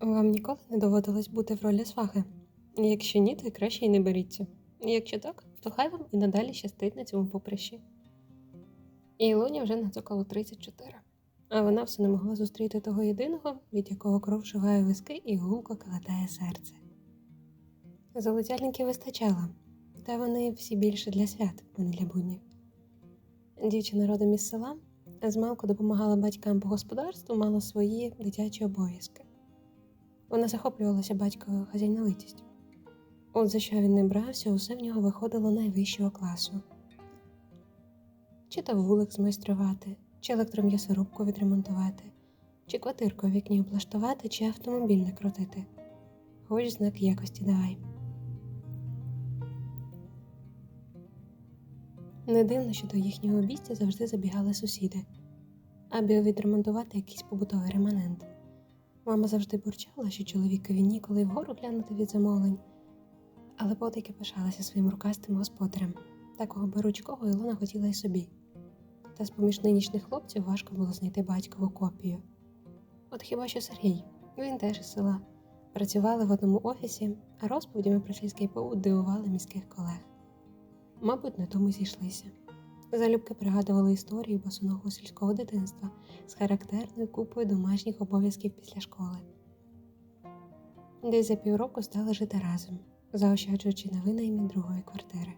Вам ніколи не доводилось бути в ролі свахи? Якщо ні, то й краще й не беріться. Якщо так, то хай вам і надалі щастить на цьому поприщі. І Ілоні вже нацокало 34, а вона все не могла зустріти того єдиного, від якого кров шугає виски і гулко калатає серце. Залицяльників вистачало, та вони всі більше для свят, а не для буднів. Дівчина родом із села, змалку допомагала батькам по господарству, мала свої дитячі обов'язки. Вона захоплювалася батьковою хазяйновитістю. От за що він не брався, усе в нього виходило найвищого класу. Чи то вулик змайструвати, чи електром'ясорубку відремонтувати, чи квартирку в вікні облаштувати, чи автомобіль накрутити. Хоч знак якості давай. Не дивно, що до їхнього обійстя завжди забігали сусіди, аби відремонтувати якийсь побутовий реманент. Мама завжди бурчала, що чоловікові ніколи вгору глянути від замовлень, але потайки пишалася своїм рукастим господарем. Такого беручкого Ілона хотіла й собі. Та з поміж нинішніх хлопців важко було знайти батькову копію. От хіба що Сергій, він теж із села. Працювали в одному офісі, а розповідями про сільський побут дивували міських колег. Мабуть, на тому зійшлися. Залюбки пригадували історії босоного сільського дитинства з характерною купою домашніх обов'язків після школи. Десь за півроку стали жити разом, заощаджуючи на винаймі другої квартири.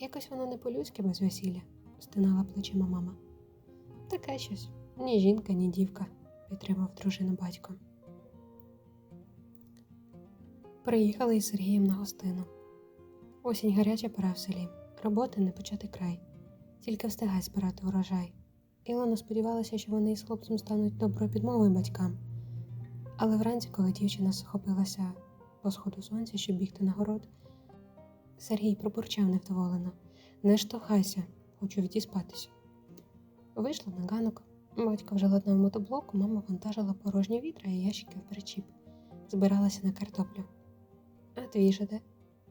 Якось воно не по-людськи без весілля, стинала плечима мама. Таке щось ні жінка, ні дівка, підтримав дружину батько. Приїхали із Сергієм на гостину. Осінь гаряча пора в селі, роботи не почати край, тільки встигай збирати урожай. Ілона сподівалася, що вони із хлопцем стануть доброю підмовою батькам. Але вранці, коли дівчина схопилася по сходу сонця, щоб бігти на город, Сергій пробурчав невдоволено Не штовхайся, хочу відіспатися. Вийшла на ганок. Батько вже ладнав мотоблоку, мама вантажила порожні вітра і ящики в причіп, збиралася на картоплю. А твій же де?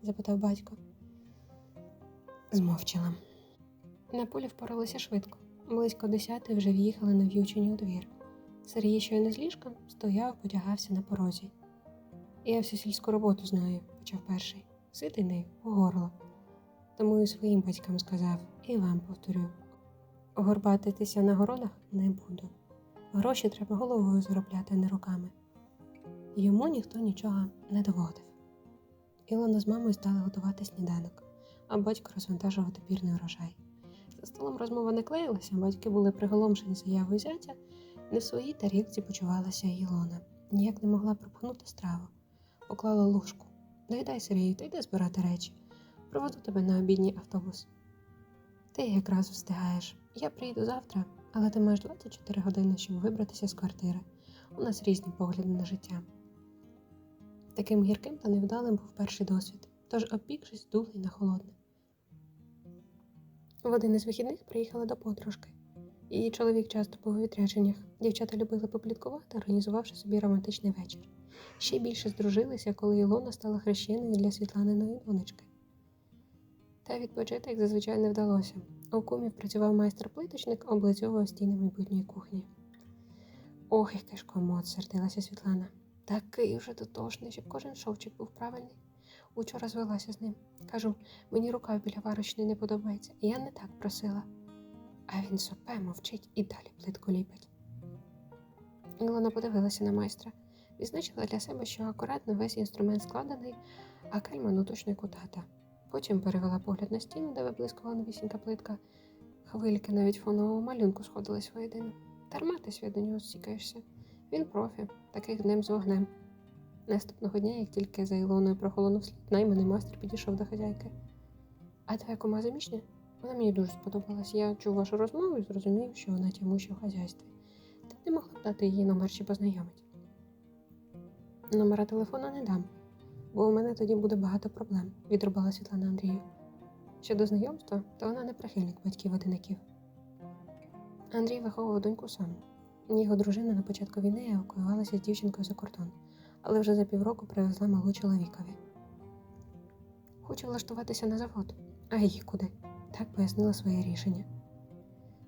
запитав батько. Змовчала. На полі впоралися швидко. Близько десяти вже в'їхали на в'ючені у двір. Сергій щойно з ліжка стояв, потягався на порозі. Я всю сільську роботу знаю, почав перший. Ситий нею у горло. Тому і своїм батькам сказав, і вам повторю. Горбатитися на городах не буду. Гроші треба головою заробляти, а не руками. Йому ніхто нічого не доводив. Ілона з мамою стали готувати сніданок, а батько розвантажував добірний урожай. За столом розмова не клеїлася, батьки були приголомшені заявою зятя, не в своїй тарілці почувалася Ілона. Ніяк не могла пропонути страву. Поклала ложку. Доїдай, Сергію, та йди збирати речі. Проведу тебе на обідній автобус. Ти якраз встигаєш. Я приїду завтра, але ти маєш 24 години, щоб вибратися з квартири. У нас різні погляди на життя. Таким гірким та невдалим був перший досвід, тож, обпікшись, дули на холодне. В один із вихідних приїхала до подружки. Її чоловік часто був у відрядженнях. Дівчата любили попліткувати, організувавши собі романтичний вечір. Ще більше здружилися, коли Ілона стала хрещеною для Світланиної донечки. Та відпочити, як зазвичай, не вдалося. У кумів працював майстер-плиточник, облицьовував стіни майбутньої кухні. Ох, який ж комод, сердилася Світлана. Такий вже дотошний, щоб кожен шовчик був правильний. Учора звелася з ним. Кажу, мені рука біля варочної не подобається, і я не так просила. А він сопе, мовчить і далі плитку ліпить. Ілона подивилася на майстра, відзначила для себе, що акуратно весь інструмент складений, а кельма ну кутата. Потім перевела погляд на стіну, де виблискувала новісінька плитка. Хвильки навіть фонового малюнку сходились воєдино. Дарма свій нього стікаєшся. Він профі, таких днем з вогнем. Наступного дня, як тільки за Ілоною прохолонув слід, найманий майстер підійшов до хазяйки. А твоя кума заміжня? Вона мені дуже сподобалась. Я чув вашу розмову і зрозумів, що вона тямуща в хазяйстві. Ти не могла б дати її номер чи познайомить. Номера телефона не дам, бо у мене тоді буде багато проблем, відрубала Світлана Андрію. Щодо знайомства, то вона не прихильник батьків-одинаків. Андрій виховував доньку сам. Його дружина на початку війни евакуювалася з дівчинкою за кордон, але вже за півроку привезла малу чоловікові. Хочу влаштуватися на завод, а її куди? Так пояснила своє рішення.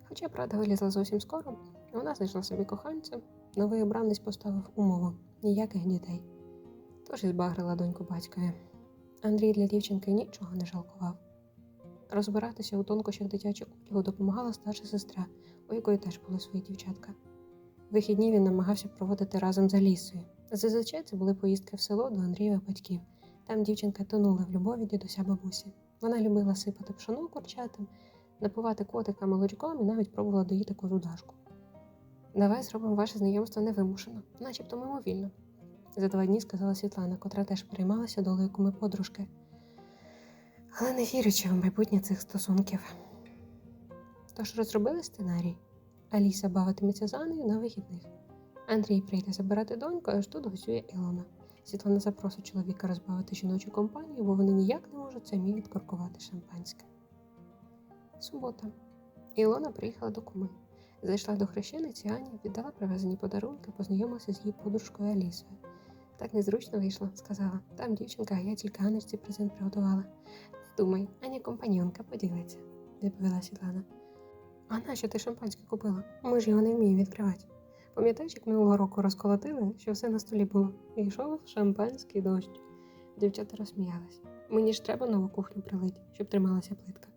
Хоча правда вилізла зовсім скоро, вона знайшла собі коханця, новий обранець поставив умову ніяких дітей. Тож і збагрила доньку батькові. Андрій для дівчинки нічого не жалкував. Розбиратися у тонкощах дитячого одягу допомагала старша сестра, у якої теж були свої дівчатка. Вихідні він намагався проводити разом з Алісою. Зазвичай це були поїздки в село до Андрієвих батьків. Там дівчинка тонула в любові дідуся бабусі. Вона любила сипати пшоно курчатим, напивати котика молочком і навіть пробувала доїти кожу дашку. Давай зробимо ваше знайомство невимушено, начебто мимовільно. За два дні сказала Світлана, котра теж переймалася долею куми подружки. Але не вірячи в майбутнє цих стосунків. Тож розробили сценарій. Аліса бавитиметься з Анею на вихідних. Андрій прийде забирати доньку, аж тут гостює Ілона. Світлана запросить чоловіка розбавити жіночу компанію, бо вони ніяк не можуть самі відкоркувати шампанське. Субота. Ілона приїхала до куми. Зайшла до хрещениці Ані, віддала привезені подарунки, познайомилася з її подружкою Алісою. Так незручно вийшло, сказала. Там дівчинка, а я тільки Анечці презент приготувала. Не думай, Аня компаньонка поділиться, відповіла Світлана. А нащо ти шампанське купила? Ми ж його не вміємо відкривати. Пам'ятаєш, як минулого року розколотили, що все на столі було, і йшов шампанський дощ. Дівчата розсміялись. Мені ж треба нову кухню прилить, щоб трималася плитка.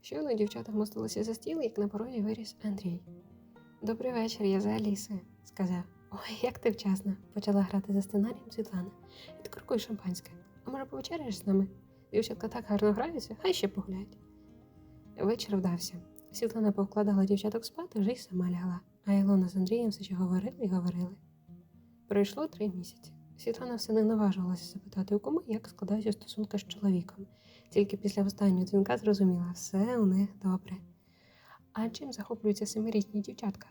Щойно дівчата вмостилися за стіл, як на порозі виріс Андрій. Добрий вечір, я за Алісою, сказав. Ой, як ти вчасно, почала грати за сценарієм Світлана. Відкоркуй шампанське. А може повечеряєш з нами? Дівчатка так гарно граються, хай ще погуляють. Вечір вдався. Світлана повкладала дівчаток спати, вже й сама лягла, а Ілона з Андрієм все ще говорили і говорили. Пройшло три місяці. Світлана все не наважувалася запитати у кому, як складаються стосунки з чоловіком. Тільки після останнього дзвінка зрозуміла, все у них добре. А чим захоплюються семирічні дівчатка?